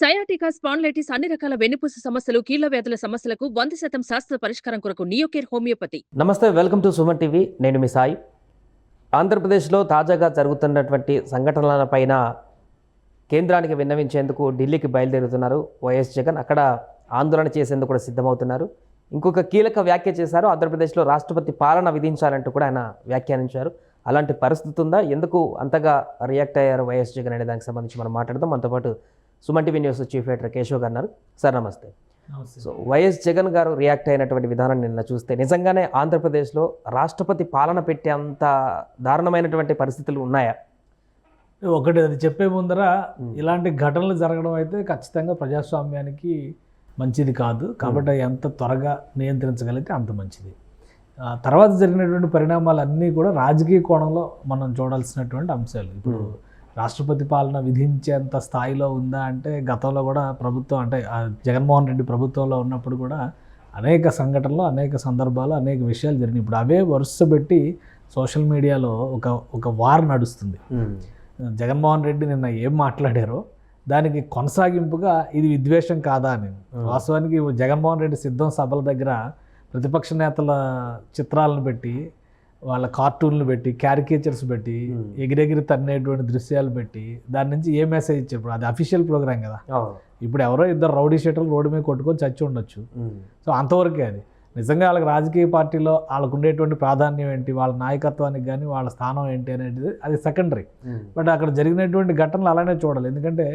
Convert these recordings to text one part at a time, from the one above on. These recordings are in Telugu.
సయాటికా స్పాండ్లైటిస్ అన్ని రకాల వెన్నుపూస సమస్యలు కీళ్ళ వ్యాధుల సమస్యలకు వంద శాతం శాస్త్ర పరిష్కారం కొరకు నియోకేర్ హోమియోపతి. నమస్తే వెల్కమ్ టు సుమన్ టీవీ. నేను మీ సాయి. ఆంధ్రప్రదేశ్లో తాజాగా జరుగుతున్నటువంటి సంఘటనలపైన కేంద్రానికి విన్నవించేందుకు ఢిల్లీకి బయలుదేరుతున్నారు వైఎస్ జగన్. అక్కడ ఆందోళన చేసేందుకు కూడా సిద్ధమవుతున్నారు. ఇంకొక కీలక వ్యాఖ్య చేశారు. ఆంధ్రప్రదేశ్లో రాష్ట్రపతి పాలన విధించాలంటూ కూడా ఆయన వ్యాఖ్యానించారు. అలాంటి పరిస్థితి ఉందా? ఎందుకు అంతగా రియాక్ట్ అయ్యారు వైఎస్ జగన్ అనే దానికి సంబంధించి మనం మాట్లాడదాం. మనతో పాటు Suman TV news chief editor Keshav గారు సార్ నమస్తే. సో వైఎస్ జగన్ గారు రియాక్ట్ అయినటువంటి విధానం నిన్న చూస్తే నిజంగానే ఆంధ్రప్రదేశ్లో రాష్ట్రపతి పాలన పెట్టే అంత దారుణమైనటువంటి పరిస్థితులు ఉన్నాయా? ఒకటి అది చెప్పే ముందర ఇలాంటి ఘటనలు జరగడం అయితే ఖచ్చితంగా ప్రజాస్వామ్యానికి మంచిది కాదు. కాబట్టి ఎంత త్వరగా నియంత్రించగలిగితే అంత మంచిది. తర్వాత జరిగినటువంటి పరిణామాలన్నీ కూడా రాజకీయ కోణంలో మనం చూడాల్సినటువంటి అంశాలు. ఇప్పుడు రాష్ట్రపతి పాలన విధించేంత స్థాయిలో ఉందా అంటే గతంలో కూడా ప్రభుత్వం అంటే జగన్మోహన్ రెడ్డి ప్రభుత్వంలో ఉన్నప్పుడు కూడా అనేక సంఘటనలు అనేక సందర్భాలు అనేక విషయాలు జరిగినాయి. ఇప్పుడు అవే వరుస పెట్టి సోషల్ మీడియాలో ఒక ఒక వార్ నడుస్తుంది. జగన్మోహన్ రెడ్డి నిన్న ఏం మాట్లాడారో దానికి కొనసాగింపుగా ఇది విద్వేషం కాదా అని. వాస్తవానికి జగన్మోహన్ రెడ్డి సిద్ధం సభల దగ్గర ప్రతిపక్ష నేతల చిత్రాలను పెట్టి వాళ్ళ కార్టూన్లు పెట్టి క్యారికేచర్స్ పెట్టి ఎగిరెగిరి తన్నేటువంటి దృశ్యాలు పెట్టి దాని నుంచి ఏ మెసేజ్ ఇచ్చారు? అది అఫీషియల్ ప్రోగ్రామ్ కదా. ఇప్పుడు ఎవరో ఇద్దరు రౌడీ షీటర్లు రోడ్డు మీద కొట్టుకొని చచ్చి ఉండొచ్చు. సో అంతవరకే అది. నిజంగా వాళ్ళకి రాజకీయ పార్టీలో వాళ్ళకు ఉండేటువంటి ప్రాధాన్యం ఏంటి? వాళ్ళ నాయకత్వానికి కానీ వాళ్ళ స్థానం ఏంటి అనేది అది సెకండరీ బట్ అక్కడ జరిగినటువంటి ఘటనలు అలానే చూడాలి. ఎందుకంటే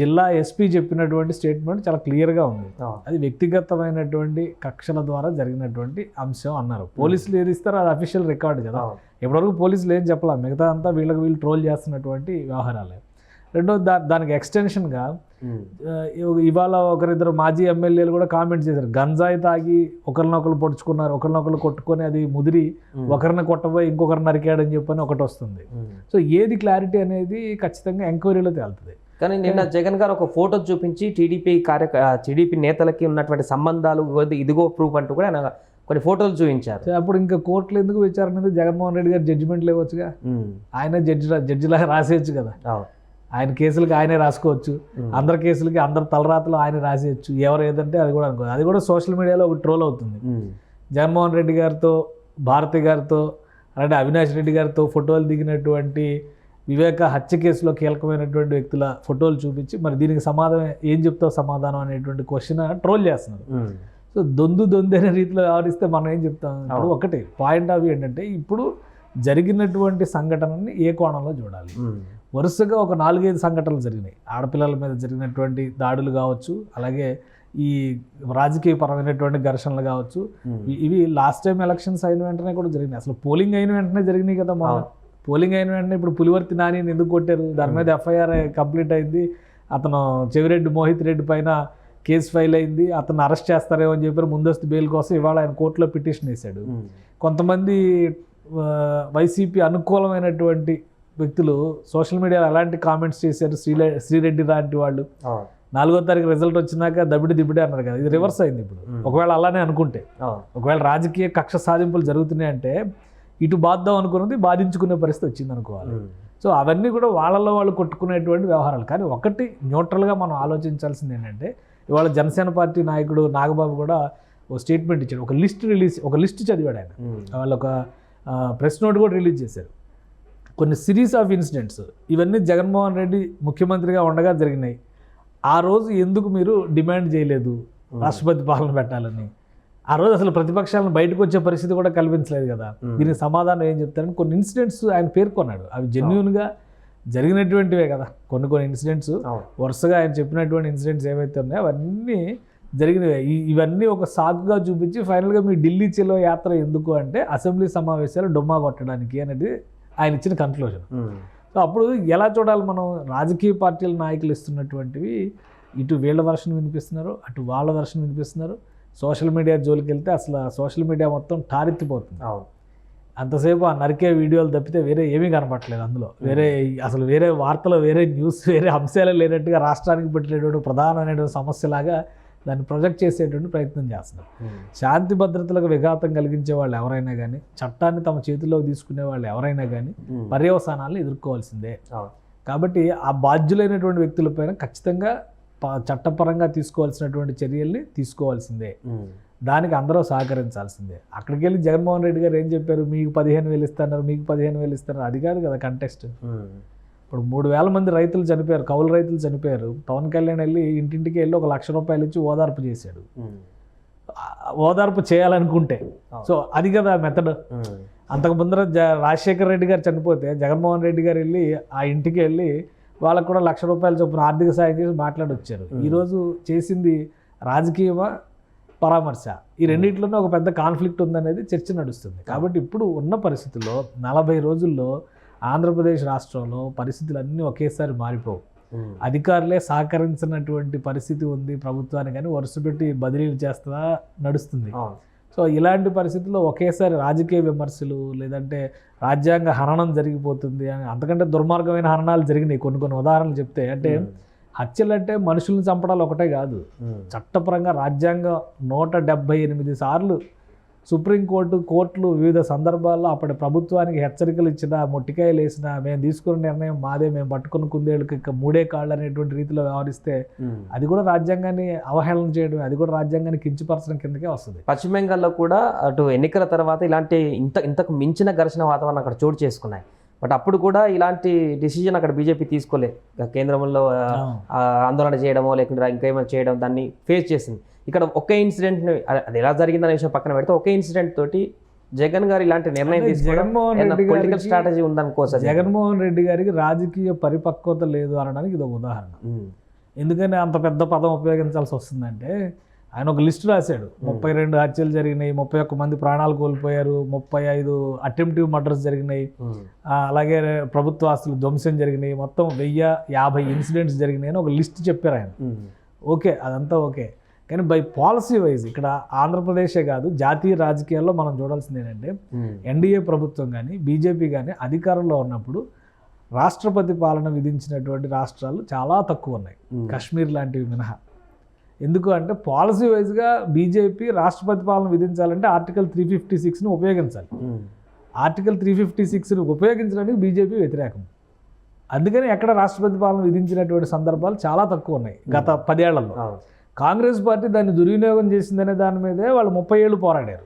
జిల్లా ఎస్పీ చెప్పినటువంటి స్టేట్మెంట్ చాలా క్లియర్గా ఉంది. అది వ్యక్తిగతమైనటువంటి కక్షల ద్వారా జరిగినటువంటి అంశం అన్నారు. పోలీసులు ఏది ఇస్తారో అది అఫీషియల్ రికార్డు కదా. ఇప్పటివరకు పోలీసులు ఏం చెప్పాల? మిగతా అంతా వీళ్ళకి వీళ్ళు ట్రోల్ చేస్తున్నటువంటి వ్యవహారాలే. రెండో దా దానికి ఎక్స్టెన్షన్గా ఇవాళ ఒకరిద్దరు మాజీ ఎమ్మెల్యేలు కూడా కామెంట్ చేశారు. గంజాయి తాగి ఒకరినొకరు పొడుచుకున్నారు ఒకరినొకరు కొట్టుకొని అది ముదిరి ఒకరిని కొట్టబోయి ఇంకొకరిని నరికాడని చెప్పని ఒకటి వస్తుంది. సో ఏది క్లారిటీ అనేది ఖచ్చితంగా ఎంక్వైరీలో తేలుతుంది. కానీ నిన్న జగన్ గారు ఒక ఫోటో చూపించి టీడీపీ కార్య టీడీపీ నేతలకి ఉన్నటువంటి సంబంధాలు ఇదిగో- ప్రూఫ్ అంటూ కూడా ఆయన కొన్ని ఫోటోలు చూపించారు. అప్పుడు ఇంకా కోర్టులు ఎందుకు విచారణ ఎందుకు జగన్మోహన్ రెడ్డి గారు జడ్జిమెంట్ లేవచ్చుగా ఆయన జడ్జి జడ్జిలాగా రాసేయచ్చు కదా. ఆయన కేసులకి ఆయనే రాసుకోవచ్చు. ఉమ్. అందరి కేసులకి అందరి తలరాతలు ఆయన రాసేయచ్చు. ఎవరు ఏదంటే అది కూడా అనుకో అది కూడా సోషల్ మీడియాలో ఒక ట్రోల్ అవుతుంది. ఉమ్. జగన్మోహన్ రెడ్డి గారితో భారతి గారితో అలాంటి అవినాష్ రెడ్డి గారితో ఫోటోలు దిగినటువంటి వివేక హత్య కేసులో కీలకమైనటువంటి వ్యక్తుల ఫోటోలు చూపించి మరి దీనికి సమాధానం ఏం చెప్తావు సమాధానం అనేటువంటి క్వశ్చన్ ట్రోల్ చేస్తున్నారు. సో దొందు దొందు అనే రీతిలో వ్యవహరిస్తే మనం ఏం చెప్తాం ఇప్పుడు. ఒకటి పాయింట్ ఆఫ్ వ్యూ ఏంటంటే ఇప్పుడు జరిగినటువంటి సంఘటనని ఏ కోణంలో చూడాలి ఉమ్. వరుసగా ఒక నాలుగైదు సంఘటనలు జరిగినాయి ఆడపిల్లల మీద జరిగినటువంటి దాడులు కావచ్చు అలాగే ఈ రాజకీయ పరమైనటువంటి ఘర్షణలు కావచ్చు. ఇ- ఇవి లాస్ట్ టైం ఎలక్షన్స్ అయిన వెంటనే కూడా జరిగినాయి అసలు పోలింగ్ అయిన వెంటనే జరిగినాయి కదా మా. పోలింగ్ అయిన వెంటనే ఇప్పుడు పులివర్తి నానిని ఎందుకు కొట్టారు? దాని మీద ఎఫ్ఐఆర్ కంప్లీట్ అయింది. అతను చెవిరెడ్డి మోహిత్ రెడ్డి పైన కేసు ఫైల్ అయింది. అతను అరెస్ట్ చేస్తారేమో అని చెప్పి ముందస్తు బెయిల్ కోసం ఇవాళ ఆయన కోర్టులో పిటిషన్ వేశాడు. కొంతమంది వైసీపీ అనుకూలమైనటువంటి వ్యక్తులు సోషల్ మీడియాలో ఎలాంటి కామెంట్స్ చేశారు? శ్రీలే శ్రీరెడ్డి లాంటి వాళ్ళు. నాలుగో తారీఖు రిజల్ట్ వచ్చినాక దబిడి దిబిడి అన్నారు కదా. ఇది రివర్స్ అయింది ఇప్పుడు. ఒకవేళ అలానే అనుకుంటే. ఒకవేళ రాజకీయ కక్ష సాధింపులు జరుగుతున్నాయి అంటే ఇటు బాద్దాం అనుకున్నది బాధించుకునే పరిస్థితి వచ్చింది అనుకోవాలి. ఉమ్. సో అవన్నీ కూడా వాళ్ళలో వాళ్ళు కొట్టుకునేటువంటి వ్యవహారాలు. కానీ ఒకటి న్యూట్రల్గా మనం ఆలోచించాల్సింది ఏంటంటే ఇవాళ జనసేన పార్టీ నాయకుడు నాగబాబు కూడా ఓ స్టేట్మెంట్ ఇచ్చాడు. ఒక లిస్ట్ రిలీజ్ ఒక లిస్ట్ చదివాడు ఆయన. ఉమ్. వాళ్ళు ఒక ప్రెస్ నోట్ కూడా రిలీజ్ చేశారు. కొన్ని సిరీస్ ఆఫ్ ఇన్సిడెంట్స్ ఇవన్నీ జగన్మోహన్ రెడ్డి ముఖ్యమంత్రిగా ఉండగా జరిగినాయి. ఆ రోజు ఎందుకు మీరు డిమాండ్ చేయలేదు? రాష్ట్రపతి పాలన పెట్టాలని. ఆ రోజు అసలు ప్రతిపక్షాలను బయటకు వచ్చే పరిస్థితి కూడా కల్పించలేదు కదా. దీనికి సమాధానం ఏం చెప్తారని కొన్ని ఇన్సిడెంట్స్ ఆయన పేర్కొన్నాడు. అవి జెన్యున్గా జరిగినటువంటివే కదా. కొన్ని కొన్ని ఇన్సిడెంట్స్. వరుసగా ఆయన చెప్పినటువంటి ఇన్సిడెంట్స్ ఏవైతే ఉన్నాయో అవన్నీ జరిగినవి. ఇవన్నీ ఒక సాకుగా చూపించి ఫైనల్గా మీ ఢిల్లీ చెలో యాత్ర ఎందుకు అంటే అసెంబ్లీ సమావేశాలు డొమ్మా కొట్టడానికి అనేది ఆయన ఇచ్చిన కన్క్లూజన్. సో అప్పుడు ఎలా చూడాలి మనం? రాజకీయ పార్టీల నాయకులు ఇస్తున్నటువంటివి ఇటు వీళ్ళ వర్షన్ వినిపిస్తున్నారు అటు వాళ్ళ వర్షన్ వినిపిస్తున్నారు. సోషల్ మీడియా జోలికి వెళ్తే అసలు సోషల్ మీడియా మొత్తం టారెత్తిపోతుంది అవును. అంతసేపు ఆ నరికే వీడియోలు తప్పితే వేరే ఏమీ కనపట్లేదు అందులో వేరే అసలు వేరే వార్తలు వేరే న్యూస్ వేరే అంశాలు లేనట్టుగా రాష్ట్రానికి పెట్టినటువంటి ప్రధానమైనటువంటి సమస్యలాగా దాన్ని ప్రొజెక్ట్ చేసేటువంటి ప్రయత్నం చేస్తున్నారు. శాంతి భద్రతలకు విఘాతం కలిగించే వాళ్ళు ఎవరైనా కానీ చట్టాన్ని తమ చేతిలో తీసుకునే వాళ్ళు ఎవరైనా కానీ. పర్యవసానాలను ఎదుర్కోవాల్సిందే. కాబట్టి ఆ బాధ్యులైనటువంటి వ్యక్తులపైన ఖచ్చితంగా చట్టపరంగా తీసుకోవాల్సినటువంటి చర్యల్ని తీసుకోవాల్సిందే. దానికి అందరూ సహకరించాల్సిందే. అక్కడికి వెళ్ళి జగన్మోహన్ రెడ్డి గారు ఏం చెప్పారు? మీకు పదిహేను వేలు ఇస్తున్నారు మీకు పదిహేను వేలు ఇస్తున్నారు. అది కాదు కదా కంటెస్ట్. ఇప్పుడు మూడు వేల మంది రైతులు చనిపోయారు కౌలు రైతులు చనిపోయారు. పవన్ కళ్యాణ్ వెళ్ళి ఇంటింటికి వెళ్ళి ఒక లక్ష రూపాయలు ఇచ్చి ఓదార్పు చేశాడు. ఓదార్పు చేయాలనుకుంటే. సో అది కదా మెథడ్ అంతకు ముందర రాజశేఖర రెడ్డి గారు చనిపోతే జగన్మోహన్ రెడ్డి గారు వెళ్ళి ఆ ఇంటికి వెళ్ళి వాళ్ళకు కూడా లక్ష రూపాయల చొప్పున ఆర్థిక సాయం చేసి మాట్లాడి వచ్చారు ఈరోజు చేసింది రాజకీయమా? పరామర్శ. ఈ రెండింటిలోనే ఒక పెద్ద కాన్ఫ్లిక్ట్ ఉందనేది చర్చ నడుస్తుంది. కాబట్టి ఇప్పుడు ఉన్న పరిస్థితుల్లో నలభై రోజుల్లో ఆంధ్రప్రదేశ్ రాష్ట్రంలో పరిస్థితులు అన్నీ ఒకేసారి మారిపోవు. అధికారులే సహకరించినటువంటి పరిస్థితి ఉంది ప్రభుత్వానికి కానీ వరుస పెట్టి బదిలీలు చేస్తా నడుస్తుంది. సో ఇలాంటి పరిస్థితుల్లో ఒకేసారి రాజకీయ విమర్శలు లేదంటే రాజ్యాంగ హననం జరిగిపోతుంది అని అంతకంటే దుర్మార్గమైన హననాలు జరిగినాయి కొన్ని కొన్ని ఉదాహరణలు చెప్తే. అంటే హత్యలు అంటే మనుషుల్ని చంపడాలు ఒకటే కాదు. చట్టపరంగా రాజ్యాంగం నూట డెబ్బై ఎనిమిది సార్లు సుప్రీంకోర్టు కోర్టులు వివిధ సందర్భాల్లో అప్పటి ప్రభుత్వానికి హెచ్చరికలు ఇచ్చిన మొట్టికాయలు వేసిన మేము తీసుకున్న నిర్ణయం మాదే మేము పట్టుకున్న కుందేళ్ళకి ఇంకా మూడే కాళ్ళు అనేటువంటి రీతిలో వ్యవహరిస్తే అది కూడా రాజ్యాంగాన్ని అవహేళన చేయడం అది కూడా రాజ్యాంగాన్ని కించపరచడం కిందకే వస్తుంది. పశ్చిమ బెంగాల్లో కూడా అటు ఎన్నికల తర్వాత ఇలాంటి ఇంత ఇంతకు మించిన ఘర్షణ వాతావరణం అక్కడ చోటు చేసుకున్నాయి. బట్ అప్పుడు కూడా ఇలాంటి డిసిజన్ అక్కడ బీజేపీ తీసుకోలే. కేంద్రంలో ఆందోళన చేయడమో లేకుంటే ఇంకేమైనా చేయడం దాన్ని ఫేస్ చేసింది. ఇక్కడ ఒకే ఇన్సిడెంట్ అది ఎలా జరిగిందనే విషయం పక్కన పెడితే ఒకే ఇన్సిడెంట్ తోటి జగన్ గారు ఇలాంటి నిర్ణయం తీసుకోవడం పొలిటికల్ స్ట్రాటజీ ఉందనుకోవచ్చు జగన్మోహన్ రెడ్డి గారికి రాజకీయ పరిపక్వత లేదు అనడానికి ఇది ఒక ఉదాహరణ. ఎందుకని అంత పెద్ద పదం ఉపయోగించాల్సి వస్తుందంటే ఆయన ఒక లిస్ట్ రాశాడు. ముప్పై రెండు హత్యలు జరిగినాయి ముప్పై ఒక్క మంది ప్రాణాలు కోల్పోయారు ముప్పై ఐదు అటెంప్టివ్ మర్డర్స్ జరిగినాయి. అలాగే ప్రభుత్వ ఆస్తులు ధ్వంసం జరిగినాయి. మొత్తం వెయ్యి యాభై ఇన్సిడెంట్స్ జరిగినాయి అని ఒక లిస్ట్ చెప్పారు ఆయన. ఓకే అదంతా ఓకే. కానీ బై పాలసీ వైజ్ ఇక్కడ ఆంధ్రప్రదేశే కాదు జాతీయ రాజకీయాల్లో మనం చూడాల్సింది ఏంటంటే ఎన్డీఏ ప్రభుత్వం కానీ బీజేపీ కానీ అధికారంలో ఉన్నప్పుడు రాష్ట్రపతి పాలన విధించినటువంటి రాష్ట్రాలు చాలా తక్కువ ఉన్నాయి. కాశ్మీర్ లాంటివి మినహా. ఎందుకు అంటే పాలసీ వైజ్గా బీజేపీ రాష్ట్రపతి పాలన విధించాలంటే ఆర్టికల్ త్రీ ఫిఫ్టీ సిక్స్ని ఉపయోగించాలి. ఆర్టికల్ త్రీ ఫిఫ్టీ సిక్స్ని ఉపయోగించడానికి బీజేపీ వ్యతిరేకం. అందుకని ఎక్కడ రాష్ట్రపతి పాలన విధించినటువంటి సందర్భాలు చాలా తక్కువ ఉన్నాయి గత పదేళ్ళలో. కాంగ్రెస్ పార్టీ దాన్ని దుర్వినియోగం చేసిందనే దాని మీదే వాళ్ళు ముప్పై ఏళ్ళు పోరాడారు.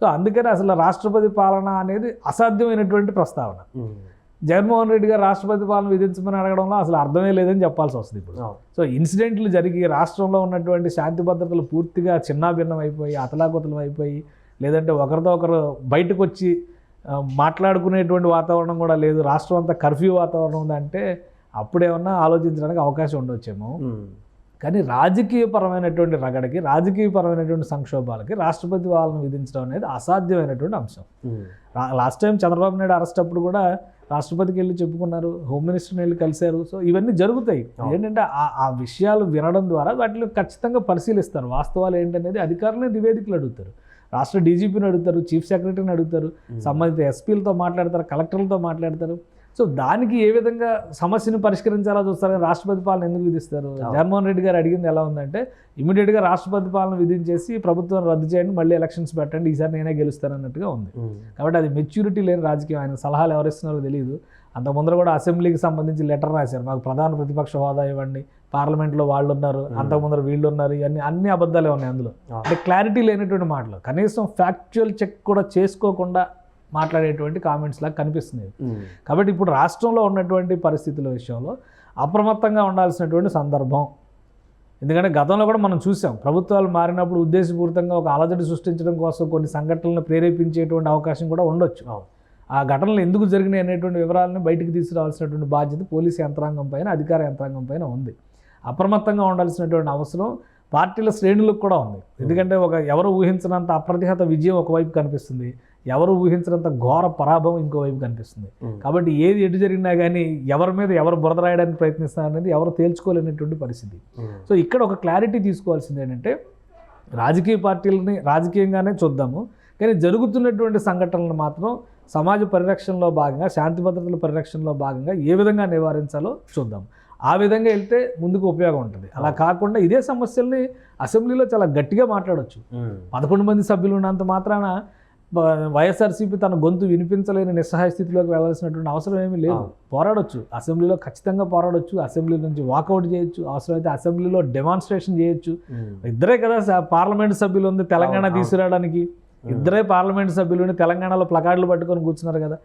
సో అందుకని అసలు రాష్ట్రపతి పాలన అనేది అసాధ్యమైనటువంటి ప్రస్తావన. జగన్మోహన్ రెడ్డి గారు రాష్ట్రపతి పాలన విధించమని అడగడంలో అసలు అర్థమే లేదని చెప్పాల్సి వస్తుంది ఇప్పుడు. సో ఇన్సిడెంట్లు జరిగి రాష్ట్రంలో ఉన్నటువంటి శాంతి భద్రతలు పూర్తిగా చిన్నాభిన్నం అయిపోయి అతలాకుతలం అయిపోయి లేదంటే ఒకరితో ఒకరు బయటకు వచ్చి మాట్లాడుకునేటువంటి వాతావరణం కూడా లేదు. రాష్ట్రం అంతా కర్ఫ్యూ వాతావరణం ఉందంటే అప్పుడేమన్నా ఆలోచించడానికి అవకాశం ఉండొచ్చేమో. కానీ రాజకీయపరమైనటువంటి రగడకి రాజకీయపరమైనటువంటి సంక్షోభాలకి రాష్ట్రపతి పాలన విధించడం అనేది అసాధ్యమైనటువంటి అంశం. Last time Chandrababu Naidu arrest అప్పుడు కూడా రాష్ట్రపతికి వెళ్ళి చెప్పుకున్నారు హోమ్ మినిస్టర్ని వెళ్ళి కలిశారు. సో ఇవన్నీ జరుగుతాయి. ఏంటంటే ఆ ఆ విషయాలు వినడం ద్వారా వాటిని ఖచ్చితంగా పరిశీలిస్తారు. వాస్తవాలు ఏంటనేది అధికారులనే నివేదికలు అడుగుతారు. రాష్ట్ర డీజీపీని అడుగుతారు చీఫ్ సెక్రటరీని అడుగుతారు. సంబంధిత ఎస్పీలతో మాట్లాడతారు కలెక్టర్లతో మాట్లాడతారు. సో దానికి ఏ విధంగా సమస్యను పరిష్కరించాలో చూస్తారు రాష్ట్రపతి పాలన ఎందుకు విధిస్తారు? జగన్మోహన్ రెడ్డి గారు అడిగింది ఎలా ఉందంటే ఇమీడియట్గా రాష్ట్రపతి పాలన విధించేసి ప్రభుత్వం రద్దు చేయండి మళ్ళీ ఎలక్షన్స్ పెట్టండి ఈసారి నేనే గెలుస్తాను అన్నట్టుగా ఉంది. కాబట్టి అది మెచ్యూరిటీ లేని రాజకీయం. ఆయన సలహాలు ఎవరు ఇస్తున్నారో తెలియదు అంత ముందర కూడా అసెంబ్లీకి సంబంధించి లెటర్ రాశారు. మాకు ప్రధాన ప్రతిపక్ష హోదా ఇవ్వండి పార్లమెంట్లో వాళ్ళు ఉన్నారు అంతకు ముందర వీళ్ళు ఉన్నారు ఇవన్నీ అన్ని అబద్ధాలే ఉన్నాయి అందులో. అంటే క్లారిటీ లేనటువంటి మాటలు. కనీసం ఫ్యాక్చువల్ చెక్ కూడా చేసుకోకుండా మాట్లాడేటువంటి కామెంట్స్ లాగా కనిపిస్తుంది. కాబట్టి ఇప్పుడు రాష్ట్రంలో ఉన్నటువంటి పరిస్థితుల విషయంలో అప్రమత్తంగా ఉండాల్సినటువంటి సందర్భం. ఎందుకంటే గతంలో కూడా మనం చూసాం ప్రభుత్వాలు మారినప్పుడు ఉద్దేశపూరితంగా ఒక అలజడి సృష్టించడం కోసం కొన్ని సంఘటనలను ప్రేరేపించేటువంటి అవకాశం కూడా ఉండొచ్చు. ఆ ఘటనలు ఎందుకు జరిగినాయి అనేటువంటి వివరాలను బయటికి తీసుకురావాల్సినటువంటి బాధ్యత పోలీసు యంత్రాంగం పైన అధికార యంత్రాంగం పైన ఉంది. అప్రమత్తంగా ఉండాల్సినటువంటి అవసరం పార్టీల శ్రేణులకు కూడా ఉంది. ఎందుకంటే ఒక ఎవరు ఊహించినంత అప్రతిహత విజయం ఒకవైపు కనిపిస్తుంది. ఎవరు ఊహించినంత ఘోర పరాభవం ఇంకోవైపు కనిపిస్తుంది. కాబట్టి ఏది ఎటు జరిగినా కానీ ఎవరి మీద ఎవరు బురద రాయడానికి ప్రయత్నిస్తున్నారు అనేది ఎవరు తేల్చుకోలేనటువంటి పరిస్థితి. సో ఇక్కడ ఒక క్లారిటీ తీసుకోవాల్సింది ఏంటంటే రాజకీయ పార్టీలని రాజకీయంగానే చూద్దాము. కానీ జరుగుతున్నటువంటి సంఘటనలను మాత్రం సమాజ పరిరక్షణలో భాగంగా శాంతి భద్రతల పరిరక్షణలో భాగంగా ఏ విధంగా నివారించాలో చూద్దాం. ఆ విధంగా వెళ్తే ముందుకు ఉపయోగం ఉంటుంది. అలా కాకుండా ఇదే సమస్యల్ని అసెంబ్లీలో చాలా గట్టిగా మాట్లాడొచ్చు. పదకొండు మంది సభ్యులు ఉన్నంత మాత్రాన వైఎస్ఆర్సీపీ తన గొంతు వినిపించలేని నిస్సహాయ స్థితిలోకి వెళ్ళాల్సినటువంటి అవసరం ఏమీ లేదు. పోరాడొచ్చు. అసెంబ్లీలో ఖచ్చితంగా పోరాడొచ్చు. అసెంబ్లీ నుంచి వాకౌట్ చేయొచ్చు. అవసరమైతే అసెంబ్లీలో డెమాన్స్ట్రేషన్ చేయొచ్చు. ఇద్దరే కదా పార్లమెంట్ సభ్యులు ఉంది తెలంగాణ. తీసుకురావడానికి. ఇద్దరే పార్లమెంట్ సభ్యులు తెలంగాణలో ప్లకార్డులు పట్టుకొని కూర్చున్నారు కదా.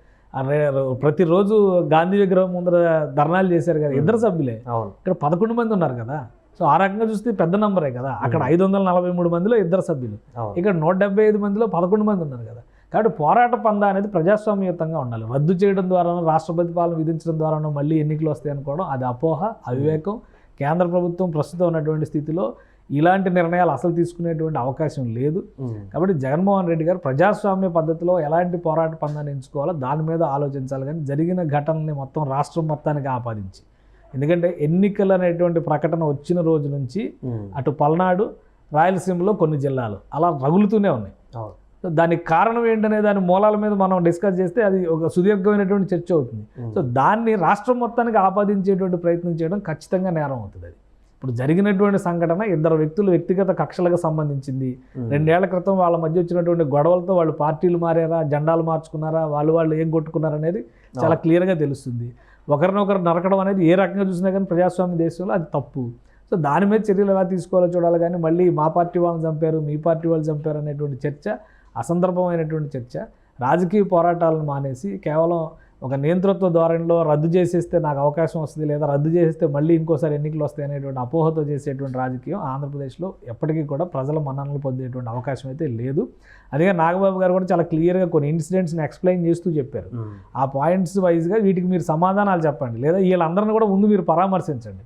ప్రతిరోజు గాంధీ విగ్రహం ముందర ధర్నాలు చేశారు కదా ఇద్దరు సభ్యులే. ఇక్కడ పదకొండు మంది ఉన్నారు కదా. సో ఆ రకంగా చూస్తే పెద్ద నంబరే కదా. అక్కడ ఐదు వందల నలభై మూడు మందిలో ఇద్దరు సభ్యులు. ఇక్కడ నూట డెబ్బై ఐదు మందిలో పదకొండు మంది ఉన్నారు కదా. కాబట్టి పోరాట పంద అనేది ప్రజాస్వామ్యయుతంగా ఉండాలి. రద్దు చేయడం ద్వారానో రాష్ట్రపతి పాలన విధించడం ద్వారానో మళ్ళీ ఎన్నికలు వస్తాయి అనుకోవడం అది అపోహ అవివేకం. కేంద్ర ప్రభుత్వం ప్రస్తుతం ఉన్నటువంటి స్థితిలో ఇలాంటి నిర్ణయాలు అసలు తీసుకునేటువంటి అవకాశం లేదు. ఉమ్. కాబట్టి జగన్మోహన్ రెడ్డి గారు ప్రజాస్వామ్య పద్ధతిలో ఎలాంటి పోరాట పందాన్ని ఎంచుకోవాలో దాని మీద ఆలోచించాలి. కానీ జరిగిన ఘటనని మొత్తం రాష్ట్రం మొత్తానికి ఆపాదించి ఎందుకంటే ఎన్నికలు అనేటువంటి ప్రకటన వచ్చిన రోజు నుంచి. అటు పల్నాడు రాయలసీమలో కొన్ని జిల్లాలు అలా రగులుతూనే ఉన్నాయి. దానికి కారణం ఏంటనే దాని మూలాల మీద మనం డిస్కస్ చేస్తే అది ఒక సుదీర్ఘమైనటువంటి చర్చ అవుతుంది. సో దాన్ని రాష్ట్రం మొత్తానికి ఆపాదించేటువంటి ప్రయత్నం చేయడం ఖచ్చితంగా నేరం అవుతుంది అది. ఇప్పుడు జరిగినటువంటి సంఘటన ఇద్దరు వ్యక్తులు వ్యక్తిగత కక్షలకు సంబంధించింది. రెండేళ్ళ క్రితం వాళ్ళ మధ్య వచ్చినటువంటి గొడవలతో వాళ్ళు పార్టీలు మారారా జెండాలు మార్చుకున్నారా వాళ్ళు వాళ్ళు ఏం కొట్టుకున్నారు అనేది చాలా క్లియర్గా తెలుస్తుంది. ఒకరినొకరు నరకడం అనేది ఏ రకంగా చూసినా కానీ ప్రజాస్వామ్య దేశంలో అది తప్పు. సో దాని మీద చర్యలు ఎలా తీసుకోవాలో చూడాలి కానీ మళ్ళీ మా పార్టీ వాళ్ళని చంపారు మీ పార్టీ వాళ్ళు చంపారు అనేటువంటి చర్చ అసందర్భమైనటువంటి చర్చ రాజకీయ పోరాటాలను మానేసి కేవలం ఒక నియంతృత్వ ధోరణిలో రద్దు చేసేస్తే నాకు అవకాశం వస్తుంది లేదా రద్దు చేసేస్తే మళ్ళీ ఇంకోసారి ఎన్నికలు వస్తాయి అనేటువంటి అపోహతో చేసేటువంటి రాజకీయం ఆంధ్రప్రదేశ్లో ఎప్పటికీ కూడా ప్రజల మన్ననలు పొందేటువంటి అవకాశం అయితే లేదు అదే నాగబాబు గారు కూడా చాలా క్లియర్గా కొన్ని ఇన్సిడెంట్స్ని ఎక్స్ప్లెయిన్ చేస్తూ చెప్పారు. ఆ పాయింట్స్ వైజ్గా వీటికి మీరు సమాధానాలు చెప్పండి లేదా వీళ్ళందరిని కూడా ముందు మీరు పరామర్శించండి.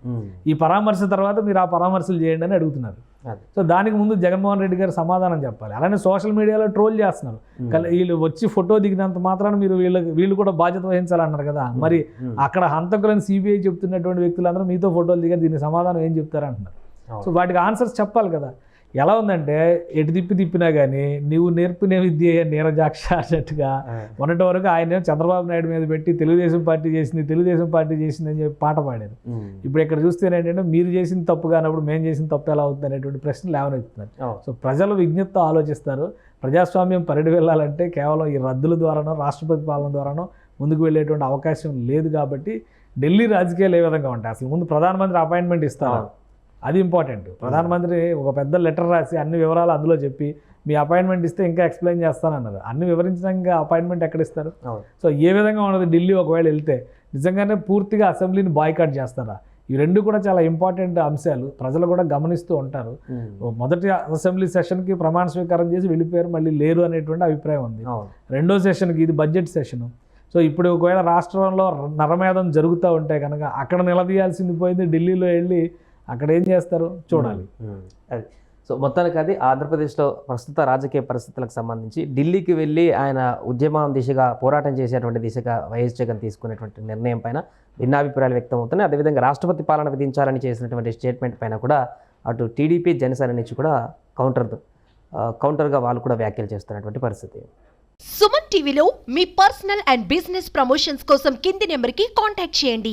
ఈ పరామర్శ తర్వాత మీరు ఆ పరామర్శలు చేయండి అని అడుగుతున్నారు. సో దానికి ముందు జగన్మోహన్ రెడ్డి గారు సమాధానం చెప్పాలి. అలానే సోషల్ మీడియాలో ట్రోల్ చేస్తున్నారు. వీళ్ళు వచ్చి ఫోటో దిగినంత మాత్రాన మీరు వీళ్ళకి వీళ్ళు కూడా బాధ్యత వహించాలన్నారు కదా. మరి. అక్కడ హంతకులని సిబిఐ చెప్తున్నటువంటి వ్యక్తులందరూ మీతో ఫోటోలు దిగారు దీనికి సమాధానం ఏం చెప్తారంటున్నారు. సో వాటికి ఆన్సర్స్ చెప్పాలి కదా. ఎలా ఉందంటే ఎటు తిప్పి తిప్పినా కానీ నీవు నేర్పిన విద్య నీరజాక్ష అన్నట్టుగా. మొన్నటి వరకు ఆయన చంద్రబాబు నాయుడు మీద పెట్టి తెలుగుదేశం పార్టీ చేసింది తెలుగుదేశం పార్టీ చేసింది అని చెప్పి పాట పాడారు. ఇప్పుడు ఇక్కడ చూస్తే ఏంటంటే మీరు చేసిన తప్పు కానప్పుడు మేము చేసిన తప్పు ఎలా అవుతుంది అనేటువంటి ప్రశ్న లేవనెత్తున్నారు. సో ప్రజలు విజ్ఞప్తితో ఆలోచిస్తారు ప్రజాస్వామ్యం పరిడి వెళ్ళాలంటే కేవలం ఈ రద్దుల ద్వారానో రాష్ట్రపతి పాలన ద్వారానో ముందుకు వెళ్ళేటువంటి అవకాశం లేదు కాబట్టి ఢిల్లీ రాజకీయాలు ఏ విధంగా ఉంటాయి అసలు ముందు ప్రధానమంత్రి అపాయింట్మెంట్ ఇస్తారు. అది ఇంపార్టెంట్. ప్రధానమంత్రి ఒక పెద్ద లెటర్ రాసి అన్ని వివరాలు అందులో చెప్పి మీ అపాయింట్మెంట్ ఇస్తే ఇంకా ఎక్స్ప్లెయిన్ చేస్తానన్నారు. అన్ని వివరించడానికి అపాయింట్మెంట్ ఎక్కడ ఇస్తారు. సో ఏ విధంగా ఉన్నది ఢిల్లీ ఒకవేళ వెళ్తే నిజంగానే పూర్తిగా అసెంబ్లీని బాయ్కాట్ చేస్తారా? ఈ రెండు కూడా చాలా ఇంపార్టెంట్ అంశాలు. ప్రజలు కూడా గమనిస్తూ ఉంటారు. మొదటి అసెంబ్లీ సెషన్కి ప్రమాణ స్వీకారం చేసి వెళ్ళిపోయారు. మళ్ళీ లేరు అనేటువంటి అభిప్రాయం ఉంది. రెండో సెషన్కి ఇది బడ్జెట్ సెషన్. సో ఇప్పుడు ఒకవేళ రాష్ట్రంలో నరమేధం జరుగుతూ ఉంటే కనుక అక్కడ నిలదీయాల్సింది పోయింది ఢిల్లీలో వెళ్ళి అక్కడ ఏం చేస్తారు? చూడాలి. అది. సో మొత్తానికి అది ఆంధ్రప్రదేశ్లో ప్రస్తుత రాజకీయ పరిస్థితులకు సంబంధించి ఢిల్లీకి వెళ్ళి ఆయన ఉద్యమం దిశగా పోరాటం చేసేటువంటి దిశగా వైఎస్ జగన్ తీసుకునేటువంటి నిర్ణయం పైన భిన్నాభిప్రాయాలు వ్యక్తం అవుతున్నాయి అదేవిధంగా రాష్ట్రపతి పాలన విధించాలని చేసినటువంటి స్టేట్మెంట్ పైన కూడా అటు టీడీపీ జనసేన నుంచి కూడా కౌంటర్ కౌంటర్గా వాళ్ళు కూడా వ్యాఖ్యలు చేస్తున్నటువంటి పరిస్థితి. సుమన్ టీవీలో మీ పర్సనల్ అండ్ బిజినెస్ ప్రమోషన్స్ కోసం కింది నెంబర్కి కాంటాక్ట్ చేయండి.